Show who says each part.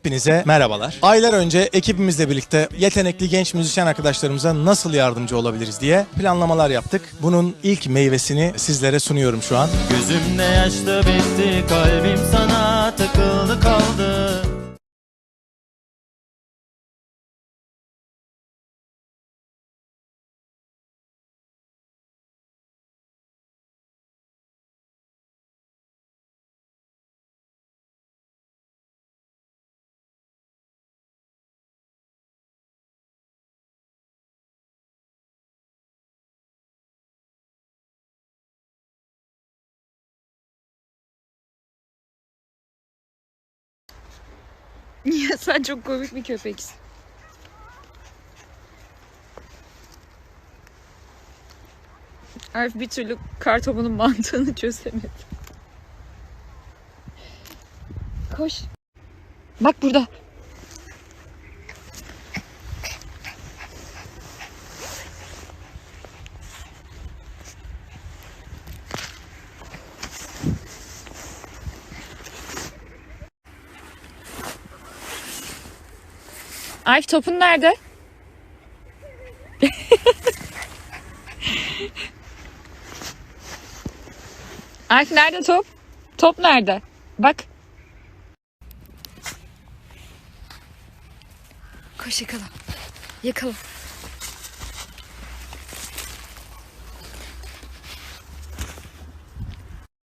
Speaker 1: Hepinize merhabalar. Aylar önce ekibimizle birlikte yetenekli genç müzisyen arkadaşlarımıza nasıl yardımcı olabiliriz diye planlamalar yaptık. Bunun ilk meyvesini sizlere sunuyorum şu an.
Speaker 2: Gözümde yaşlı bitti kalbim sana takıldı kaldı
Speaker 3: Ya sen çok komik bir köpeksin. Arif bir türlü kartopunun mantığını çözemedi. Koş. Bak burada. Arif topun nerede? Arif nerede top? Top nerede? Bak. Koş yakala. Yakala.